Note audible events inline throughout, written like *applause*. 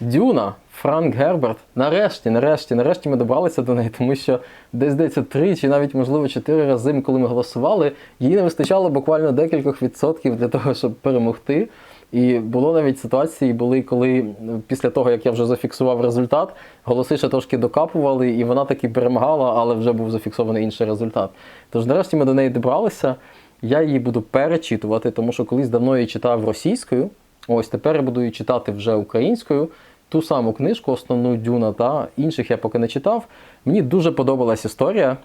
Дюна, Франк Герберт. Нарешті, нарешті, нарешті ми добралися до неї, тому що десь здається три чи навіть можливо чотири рази, коли ми голосували, їй не вистачало буквально декількох відсотків для того, щоб перемогти. І було навіть ситуації, були, коли ну, після того, як я вже зафіксував результат, голоси ще трошки докапували, і вона таки перемагала, але вже був зафіксований інший результат. Тож нарешті ми до неї добралися. Я її буду перечитувати, тому що колись давно її читав російською. Ось тепер я буду її читати вже українською. Ту саму книжку, основну Дюна та інших я поки не читав. Мені дуже подобалась історія.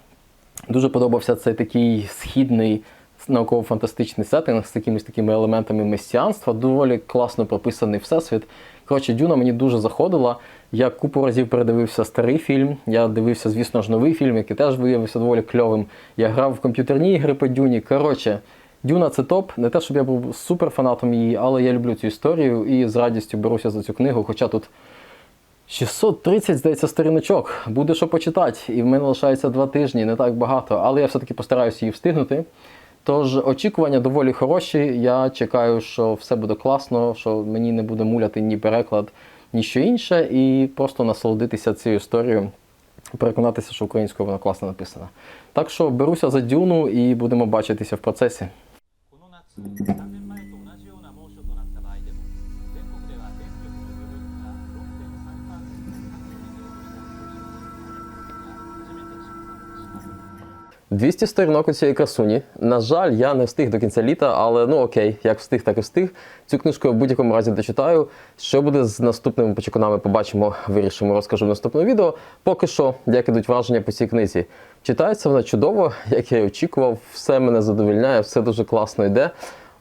Дуже подобався цей такий східний науково-фантастичний сеттинг з якимись такими елементами месіанства. Доволі класно прописаний всесвіт. Коротше, Дюна мені дуже заходила. Я купу разів передивився старий фільм. Я дивився, звісно ж, новий фільм, який теж виявився доволі кльовим. Я грав в комп'ютерні ігри по Дюні. Коротше, Дюна це топ. Не те, щоб я був суперфанатом її, але я люблю цю історію і з радістю беруся за цю книгу. Хоча тут 630, здається, сторіночок. Буде що почитати. І в мене лишається два тижні, не так багато, але я все-таки постараюся її встигнути. Тож очікування доволі хороші. Я чекаю, що все буде класно, що мені не буде муляти ні переклад, ні що інше, і просто насолодитися цією історією, переконатися, що українською вона класно написана. Так що беруся за дюну і будемо бачитися в процесі. Mm-hmm. 200 сторінок у цієї красуні. На жаль, я не встиг до кінця літа, але ну окей, як встиг, так і встиг. Цю книжку я в будь-якому разі дочитаю. Що буде з наступними почекунами, побачимо, вирішимо, розкажу в наступному відео. Поки що, як ідуть враження по цій книзі. Читається вона чудово, як я і очікував, все мене задовільняє, все дуже класно йде.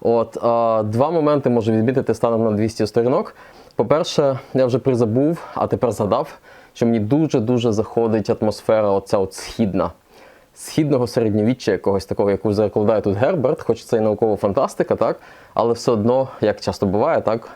От а, два моменти можу відмітити станом на 200 сторінок. По-перше, я вже призабув, а тепер згадав, що мені дуже-дуже заходить атмосфера, оця от східна східного середньовіччя, якогось такого, яку закладає тут Герберт, хоч це і наукова фантастика, так, але все одно, як часто буває, так,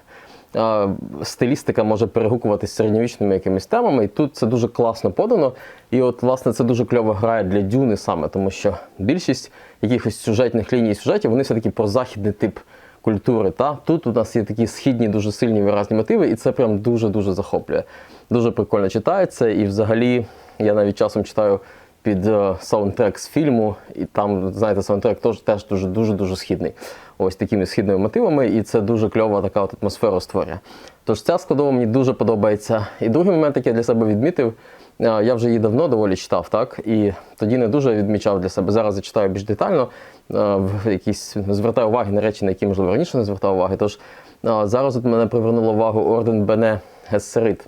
стилістика може перегукуватись з середньовічними якимись темами, і тут це дуже класно подано. І от, власне, це дуже кльово грає для Дюни саме, тому що більшість якихось сюжетних ліній сюжетів, вони все-таки про західний тип культури. Та? Тут у нас є такі східні, дуже сильні виразні мотиви, і це прям дуже-дуже захоплює. Дуже прикольно читається, і взагалі я навіть часом читаю під е, саундтрек з фільму, і там, знаєте, саундтрек теж, теж дуже дуже дуже східний. Ось такими східними мотивами, і це дуже кльова така от атмосфера створює. Тож ця складова мені дуже подобається. І другий момент, який я для себе відмітив, е, я вже її давно доволі читав, так? І тоді не дуже відмічав для себе. Зараз я читаю більш детально, е, якісь звертаю уваги на речі, на які, можливо, раніше не звертав уваги. Тож зараз от мене привернуло увагу орден Бене Гессерит.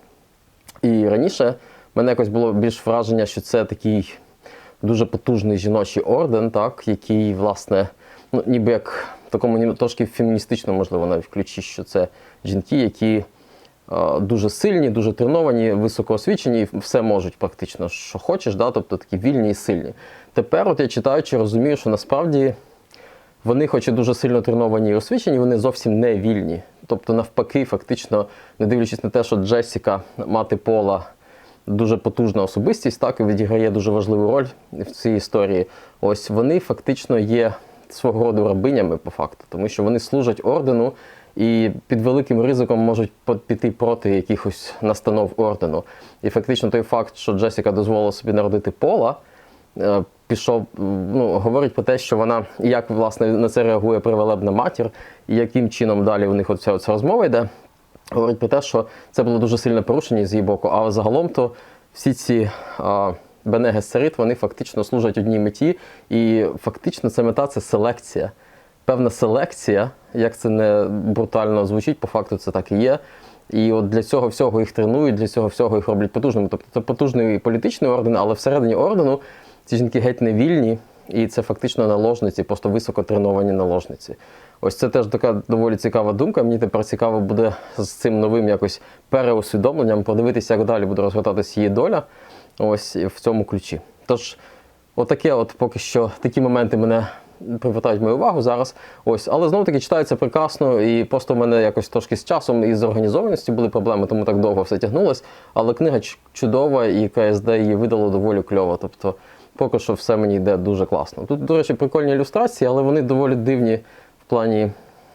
І раніше мене якось було більш враження, що це такий дуже потужний жіночий орден, так, який, власне, ну, ніби як в такому трошки феміністичному, можливо, навіть ключі, що це жінки, які е, дуже сильні, дуже треновані, високоосвічені, і все можуть практично, що хочеш, да, тобто такі вільні і сильні. Тепер, от я читаючи, розумію, що насправді вони, хоч і дуже сильно треновані і освічені, вони зовсім не вільні. Тобто, навпаки, фактично, не дивлячись на те, що Джесіка, мати Пола, дуже потужна особистість, так і відіграє дуже важливу роль в цій історії. Ось вони фактично є свого роду рабинями по факту, тому що вони служать ордену і під великим ризиком можуть піти проти якихось настанов ордену. І фактично той факт, що Джесіка дозволила собі народити Пола, е, пішов, ну, говорить про те, що вона, як власне на це реагує привелебна матір, і яким чином далі у них оця, оця розмова йде. Говорить про те, що це було дуже сильне порушення з її боку. А загалом то всі ці а, Бене Гессерит, вони фактично служать одній меті, і фактично ця мета це селекція. Певна селекція, як це не брутально звучить, по факту це так і є. І от для цього всього їх тренують, для цього всього їх роблять потужними. Тобто це потужний політичний орден, але всередині ордену ці жінки геть не вільні, і це фактично наложниці, просто високо треновані наложниці. Ось це теж така доволі цікава думка. Мені тепер цікаво буде з цим новим якось переусвідомленням подивитися, як далі буде розгортатися її доля. Ось в цьому ключі. Тож, отаке, от поки що такі моменти мене привертають мою увагу зараз. Ось, але знову таки читається прекрасно, і просто в мене якось трошки з часом і з організованістю були проблеми, тому так довго все тягнулось. Але книга чудова, і КСД її видало доволі кльово. Тобто, поки що все мені йде дуже класно. Тут, до речі, прикольні ілюстрації, але вони доволі дивні плані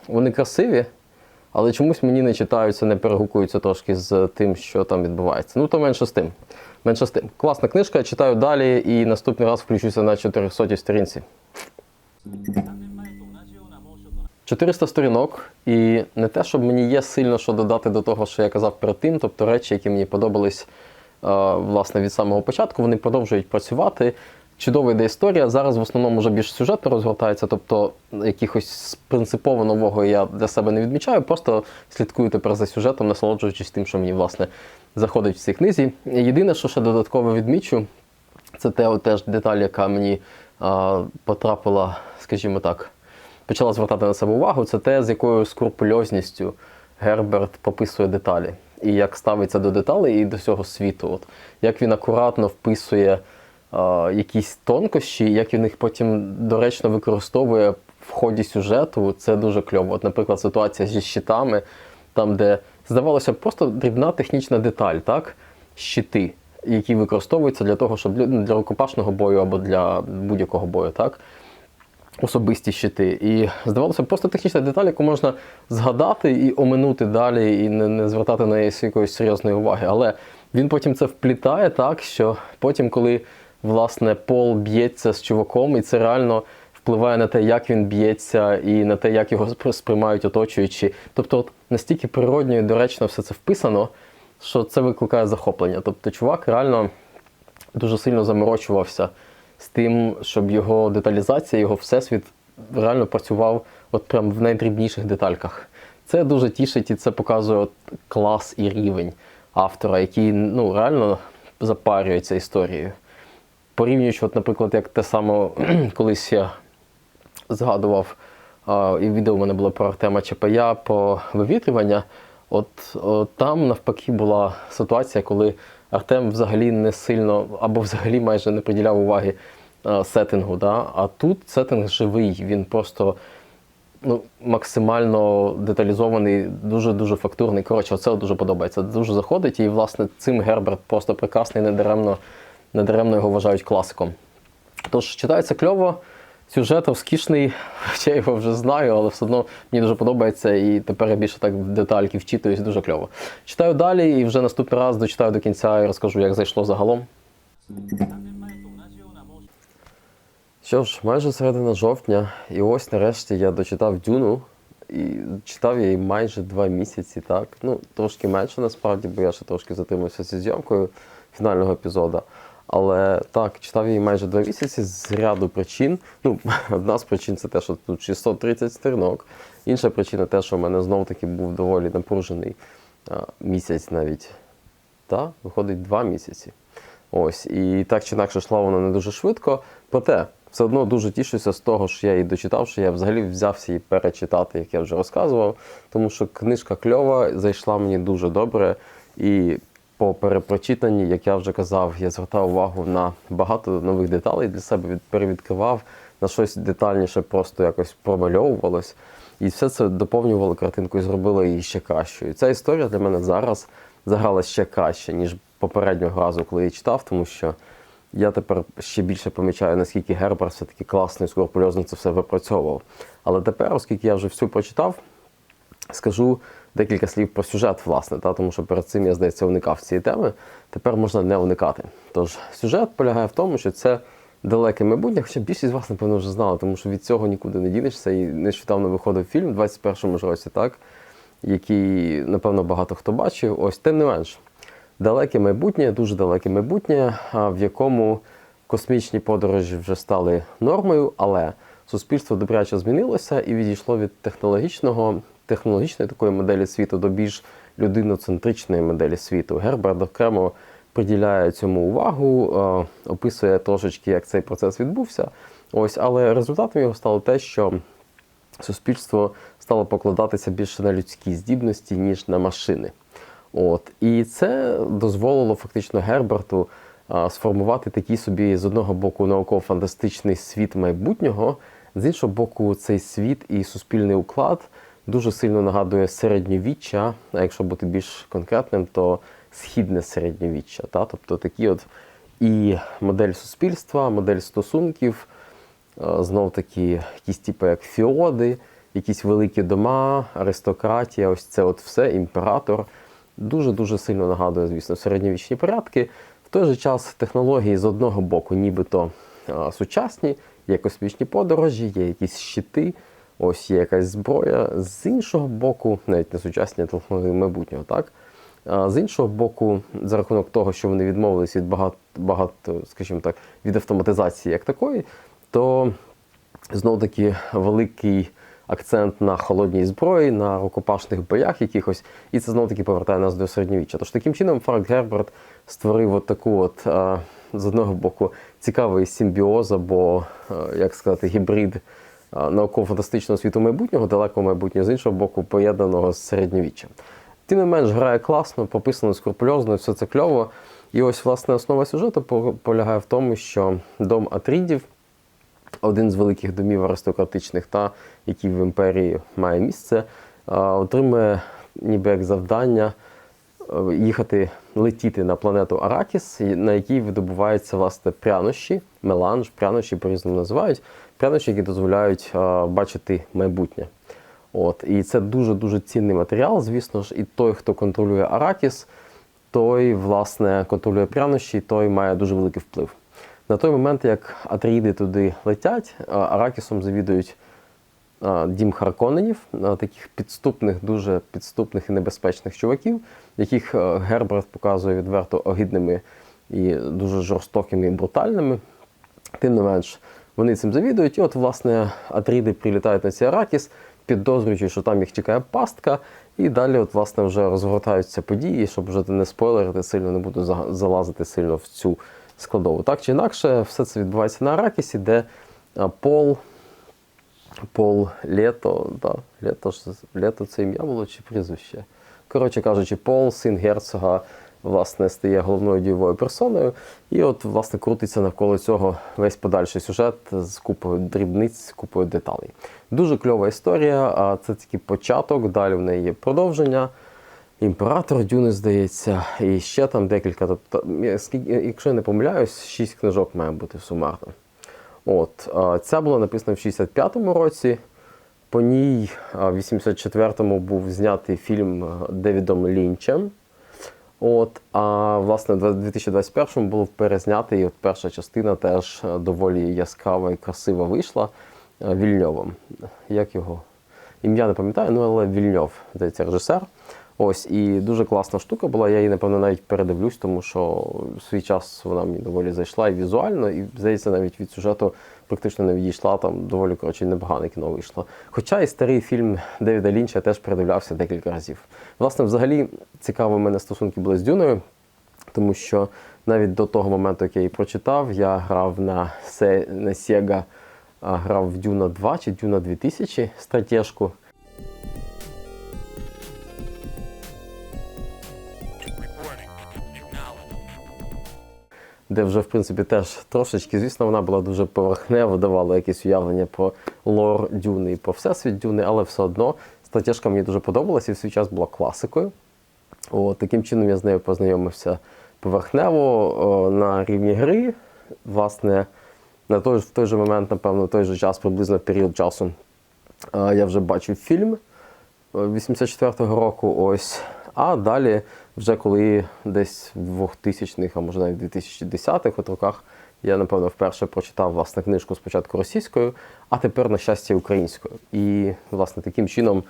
вони красиві, але чомусь мені не читаються, не перегукуються трошки з тим, що там відбувається. Ну, то менше з тим. Менше з тим. Класна книжка, читаю далі і наступний раз включуся на 400 сторінці. 400 сторінок, і не те, щоб мені є сильно що додати до того, що я казав перед тим, тобто речі, які мені подобались е, власне від самого початку, вони продовжують працювати. Чудова йде історія. Зараз в основному вже більш сюжетно розгортається, тобто якихось принципово нового я для себе не відмічаю, просто слідкую тепер за сюжетом, насолоджуючись тим, що мені власне заходить в цій книзі. Єдине, що ще додатково відмічу, це те, теж деталь, яка мені а, потрапила, скажімо так, почала звертати на себе увагу, це те, з якою скрупульозністю Герберт пописує деталі. І як ставиться до деталей і до всього світу. От, як він акуратно вписує якісь тонкощі, як він їх потім доречно використовує в ході сюжету, це дуже кльово. От, наприклад, ситуація зі щитами, там, де здавалося просто дрібна технічна деталь, так? Щити, які використовуються для того, щоб для, ну, рукопашного бою або для будь-якого бою, так? Особисті щити. І здавалося, просто технічна деталь, яку можна згадати і оминути далі, і не, не звертати на неї якоїсь серйозної уваги. Але він потім це вплітає так, що потім, коли власне Пол б'ється з чуваком, і це реально впливає на те, як він б'ється, і на те, як його сприймають оточуючі. Тобто, от настільки природньо і доречно все це вписано, що це викликає захоплення. Тобто, чувак реально дуже сильно заморочувався з тим, щоб його деталізація, його всесвіт реально працював от прям в найдрібніших детальках. Це дуже тішить і це показує от клас і рівень автора, який ну, реально запарюється історією. Порівнюючи, от, наприклад, як те саме колись я згадував, а, і відео в мене було про Артема Чапая про вивітрювання. От, о, там навпаки була ситуація, коли Артем взагалі не сильно або взагалі майже не приділяв уваги е, сеттингу. Да? А тут сеттинг живий, він просто ну, максимально деталізований, дуже-дуже фактурний. Коротше, оце дуже подобається. Дуже заходить. І, власне, цим Герберт просто прекрасний, недаремно, недаремно його вважають класиком. Тож, читається кльово, сюжет розкішний, *laughs* хоча я його вже знаю, але все одно мені дуже подобається, і тепер я більше так в детальки вчитуюсь, дуже кльово. Читаю далі і вже наступний раз дочитаю до кінця і розкажу, як зайшло загалом. Що ж, майже середина жовтня, і ось нарешті я дочитав дюну. І читав я її майже два місяці, так. Ну, трошки менше насправді, бо я ще трошки затримався зі зйомкою фінального епізоду. Але так, читав її майже два місяці з ряду причин. Ну, *laughs* одна з причин це те, що тут 630 сторінок. Інша причина те, що в мене знов таки був доволі напружений а, місяць навіть. Та, виходить два місяці. Ось, і так чи інакше йшла вона не дуже швидко. Проте все одно дуже тішуся з того, що я її дочитав, що я взагалі взявся її перечитати, як я вже розказував. Тому що книжка кльова, зайшла мені дуже добре. І по перепрочитанні, як я вже казав, я звертав увагу на багато нових деталей для себе, від- перевідкривав, на щось детальніше просто якось промальовувалось. І все це доповнювало картинку і зробило її ще кращою. Ця історія для мене зараз заграла ще краще, ніж попереднього разу, коли я читав, тому що я тепер ще більше помічаю, наскільки Гербер все-таки класно і скрупульозно це все випрацьовував. Але тепер, оскільки я вже всю прочитав, скажу декілька слів про сюжет, власне, та, тому що перед цим я, здається, уникав цієї теми. Тепер можна не уникати. Тож сюжет полягає в тому, що це далеке майбутнє, хоча більшість вас, напевно, вже знала, тому що від цього нікуди не дінешся. І нещодавно виходив фільм у 21-му ж році, так, який, напевно, багато хто бачив. Ось тим не менш. Далеке майбутнє, дуже далеке майбутнє, в якому космічні подорожі вже стали нормою, але суспільство добряче змінилося і відійшло від технологічного, технологічної такої моделі світу до більш людиноцентричної моделі світу. Герберт окремо приділяє цьому увагу, е, описує трошечки, як цей процес відбувся. Ось, але результатом його стало те, що суспільство стало покладатися більше на людські здібності, ніж на машини. От. І це дозволило фактично Герберту а, сформувати такий собі з одного боку науково-фантастичний світ майбутнього, з іншого боку, цей світ і суспільний уклад дуже сильно нагадує середньовіччя, а якщо бути більш конкретним, то східне середньовіччя. Та? Тобто такі от і модель суспільства, модель стосунків, знов таки якісь типу як фіоди, якісь великі дома, аристократія, ось це от все, імператор. Дуже-дуже сильно нагадує, звісно, середньовічні порядки. В той же час технології з одного боку, нібито сучасні, є космічні подорожі, є якісь щити, ось є якась зброя. З іншого боку, навіть не сучасні технології майбутнього, так? А з іншого боку, за рахунок того, що вони відмовились від багато, багато, скажімо так, від автоматизації як такої, то знов таки великий акцент на холодній зброї, на рукопашних боях якихось, і це знов таки повертає нас до середньовіччя. Тож таким чином Франк Герберт створив от таку от з одного боку цікавий симбіоз або, як сказати, гібрид науково-фантастичного світу майбутнього, далекого майбутнього, з іншого боку, поєднаного з середньовіччям. Тим не менш, грає класно, пописано скрупульозно, все це кльово. І ось, власне, основа сюжету полягає в тому, що дом Атрідів один з великих домів аристократичних, та який в імперії має місце, отримує ніби як завдання е, їхати, летіти на планету Аракіс, на якій видобуваються власне прянощі, меланж, прянощі по-різному називають, прянощі, які дозволяють а, бачити майбутнє. От, і це дуже-дуже цінний матеріал, звісно ж, і той, хто контролює Аракіс, той, власне, контролює прянощі, той має дуже великий вплив. На той момент, як Атріїди туди летять, Аракісом завідують а, дім Харконенів, таких підступних, дуже підступних і небезпечних чуваків, яких Герберт показує відверто огидними і дуже жорстокими і брутальними. Тим не менш, вони цим завідують, і от, власне, Атріди прилітають на цей Аракіс, підозрюючи, що там їх чекає пастка, і далі, от, власне, вже розгортаються події, щоб вже не спойлерити сильно, не буду залазити сильно в цю складову. Так чи інакше, все це відбувається на Аракісі, де Пол, Пол Лето, да, Лето, Лето це ім'я було чи прізвище? Коротше кажучи, Пол, син герцога, власне, стає головною дієвою персоною. І от, власне, крутиться навколо цього весь подальший сюжет з купою дрібниць, з купою деталей. Дуже кльова історія, а це тільки початок, далі в неї є продовження. Імператор Дюни, здається, і ще там декілька. Тобто, якщо я не помиляюсь, шість книжок має бути сумарно. От, ця була написана в 65-му році. По ній в 84-му був знятий фільм Девідом Лінчем. От, а власне, в 2021-му був перезнятий, і от перша частина теж доволі яскрава і красива вийшла а, Вільньовим. Як його? Ім'я не пам'ятаю, ну але Вільньов, здається, режисер. Ось, і дуже класна штука була. Я її, напевно, навіть передивлюсь, тому що в свій час вона мені доволі зайшла і візуально, і здається, навіть від сюжету практично не відійшла. Там доволі коротше непогане кіно вийшло. Хоча і старий фільм Девіда Лінча теж передивлявся декілька разів. Власне, взагалі, цікаво в мене стосунки були з Дюною, тому що навіть до того моменту, як я її прочитав, я грав на, Се- на Sega, грав в Дюна 2 чи Дюна 2000 стратежку. Де вже в принципі теж трошечки, звісно, вона була дуже поверхнево, давала якесь уявлення про лор Дюни і про всесвіт Дюни, але все одно стратежка мені дуже подобалася і в свій час була класикою. От, таким чином я з нею познайомився поверхнево о, на рівні гри. Власне, на той, в той же момент, напевно, в той же час, приблизно в період часу, е, я вже бачив фільм 84-го року. Ось. А далі, вже коли десь в 2000-х, а може навіть в 2010-х от роках, я, напевно, вперше прочитав власне книжку спочатку російською, а тепер, на щастя, українською. І, власне, таким чином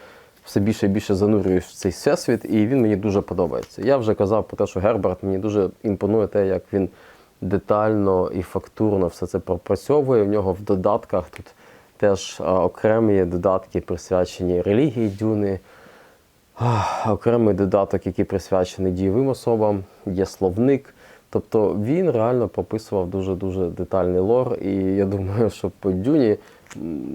все більше і більше занурююсь в цей всесвіт, і він мені дуже подобається. Я вже казав про те, що Герберт мені дуже імпонує те, як він детально і фактурно все це пропрацьовує. В нього в додатках тут теж окремі додатки, присвячені релігії Дюни. Окремий додаток, який присвячений дієвим особам, є словник. Тобто він реально прописував дуже-дуже детальний лор. І я думаю, що по Дюні,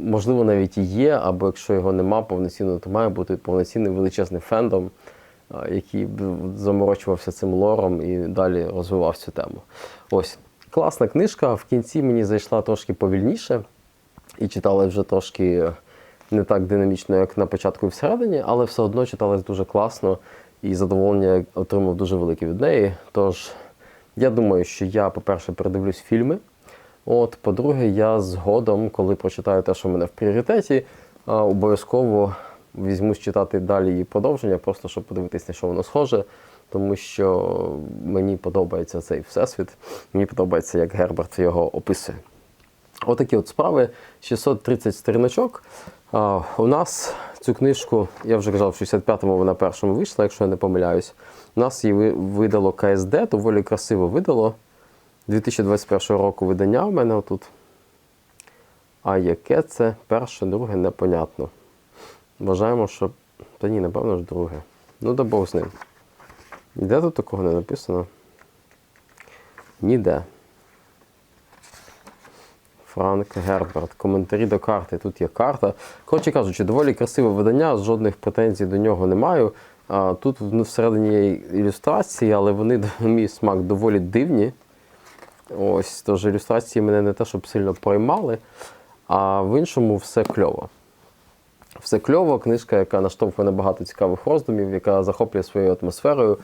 можливо, навіть і є, або якщо його нема повноцінно, то має бути повноцінний величезний фендом, який заморочувався цим лором і далі розвивав цю тему. Ось класна книжка. В кінці мені зайшла трошки повільніше і читала вже трошки не так динамічно, як на початку і всередині, але все одно читалась дуже класно і задоволення отримав дуже велике від неї. Тож я думаю, що я, по-перше, передивлюсь фільми. От, по-друге, я згодом, коли прочитаю те, що в мене в пріоритеті, Обов'язково візьмусь читати далі її продовження, просто щоб подивитись, на що воно схоже. Тому що мені подобається цей всесвіт, мені подобається, як Герберт його описує. Отакі от справи. 630 сторіночок. У нас цю книжку, я вже казав, в 65-му вона першому вийшла, якщо я не помиляюсь. У нас її видало КСД, доволі красиво видало. 2021 року видання у мене отут. А яке це перше, друге, непонятно. Вважаємо, що. Та ні, напевно ж друге. Ну, да Бог з ним. Де тут такого не написано? Ніде. Франк Герберт. Коментарі до карти. Тут є карта. Коротше кажучи, доволі красиве видання, жодних претензій до нього не маю. Тут всередині є ілюстрації, але вони, *laughs* на мій смак, доволі дивні. Ось, тож ілюстрації мене не те, щоб сильно проймали, а в іншому все кльово. Все кльово, книжка, яка наштовхує на багато цікавих роздумів, яка захоплює своєю атмосферою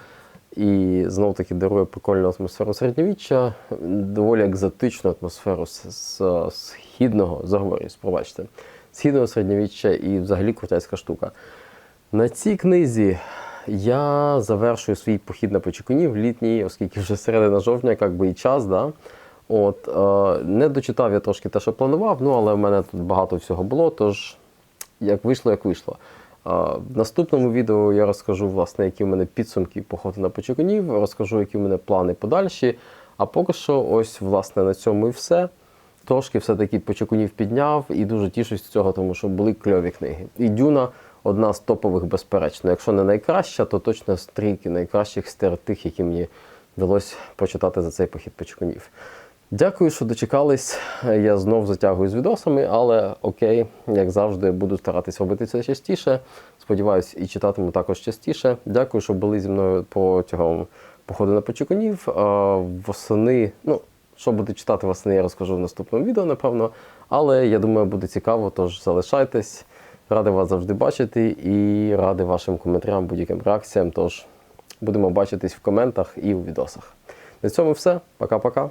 і знов таки дарує прикольну атмосферу середньовіччя, доволі екзотичну атмосферу з, східного, заговорюсь, пробачте, східного середньовіччя і взагалі крутецька штука. На цій книзі я завершую свій похід на Почекунів літній, оскільки вже середина жовтня, як би і час, да? От, е, не дочитав я трошки те, що планував, ну але в мене тут багато всього було, тож як вийшло, як вийшло. В наступному відео я розкажу, власне, які в мене підсумки походу на Почекунів, розкажу, які в мене плани подальші. А поки що, ось, власне, на цьому і все. Трошки все-таки Почекунів підняв і дуже тішусь з цього, тому що були кльові книги. І Дюна одна з топових, безперечно. Якщо не найкраща, то точно з трійки найкращих серед тих, які мені вдалося прочитати за цей похід Почекунів. Дякую, що дочекались. Я знов затягую з відосами, але окей, як завжди, буду старатися робити це частіше. Сподіваюсь, і читатиму також частіше. Дякую, що були зі мною протягом походу на Почекунів. Восени, ну, що буду читати восени, я розкажу в наступному відео, напевно. Але я думаю, буде цікаво, тож залишайтесь. Радий вас завжди бачити і радий вашим коментарям, будь-яким реакціям. Тож будемо бачитись в коментах і у відосах. На цьому все. Пока-пока.